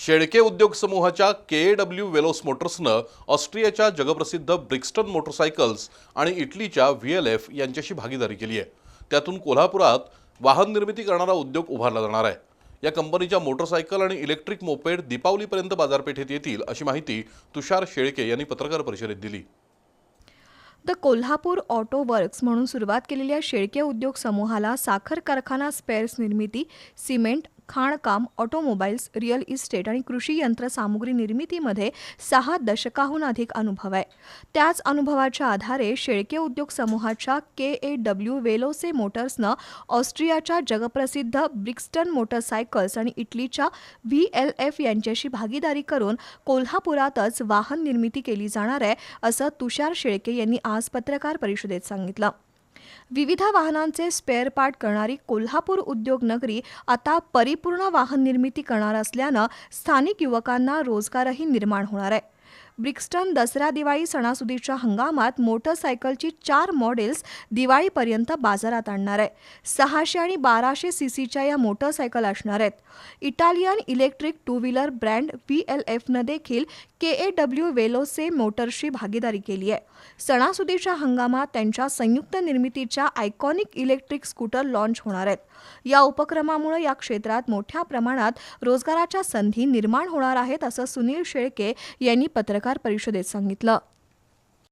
शेळके उद्योग समूहाच्या के डब्ल्यू वेलोस मोटर्सनं ऑस्ट्रियाच्या जगप्रसिद्ध ब्रिक्स्टन मोटरसायकल्स आणि इटलीच्या व्ही एल एफ यांच्याशी भागीदारी केली आहे. त्यातून कोल्हापुरात वाहन निर्मिती करणारा उद्योग उभारला जाणार आहे. या कंपनीच्या मोटरसायकल आणि इलेक्ट्रिक मोपेड दीपावलीपर्यंत बाजारपेठेत येतील अशी माहिती तुषार शेळके यांनी पत्रकार परिषदेत दिली. द कोल्हापूर ऑटो वर्क्स म्हणून सुरुवात केलेल्या शेळके उद्योग समूहाला साखर कारखाना स्पेअर्स निर्मिती सिमेंट खाणकाम ऑटोमोबाईल्स रिअल इस्टेट आणि कृषी यंत्रसामुग्री निर्मितीमध्ये सहा दशकाहून अधिक अनुभव आहे. त्याच अनुभवाच्या आधारे शेळके उद्योग समूहाच्या के ए डब्ल्यू वेलोसे मोटर्सनं ऑस्ट्रियाच्या जगप्रसिद्ध ब्रिक्स्टन मोटरसायकल्स आणि इटलीच्या व्ही एल एफ यांच्याशी भागीदारी करून कोल्हापुरातच वाहन निर्मिती केली जाणार आहे असं तुषार शेळके यांनी आज पत्रकार परिषदेत सांगितलं. विविध वाहनांचे स्पेअर पार्ट करणारी कोल्हापूर उद्योग नगरी आता परिपूर्ण वाहन निर्मिती करणार असल्यानं स्थानिक युवकांना रोजगारही निर्माण होणार आहे. ब्रिक्स्टन दसरा दिवाळी सणासुदीच्या हंगामात मोटरसायकलची चार मॉडेल्स दिवाळीपर्यंत बाजारात आणणार आहे सहाशे आणि बाराशे सी सीच्या या मोटरसायकल असणार आहेत. Italian electric two wheeler brand V L एफनं देखील के ए डब्ल्यू वेलोसे मोटर्सशी भागीदारी केली आहे. सणासुदीच्या हंगामात त्यांच्या संयुक्त निर्मितीच्या आयकॉनिक इलेक्ट्रिक स्कूटर लॉन्च होणार आहेत. या उपक्रमामुळे या क्षेत्रात मोठ्या प्रमाणात रोजगाराच्या संधी निर्माण होणार आहेत असं सुनील शेळके यांनी पत्रकार परिषदेत सांगितलं.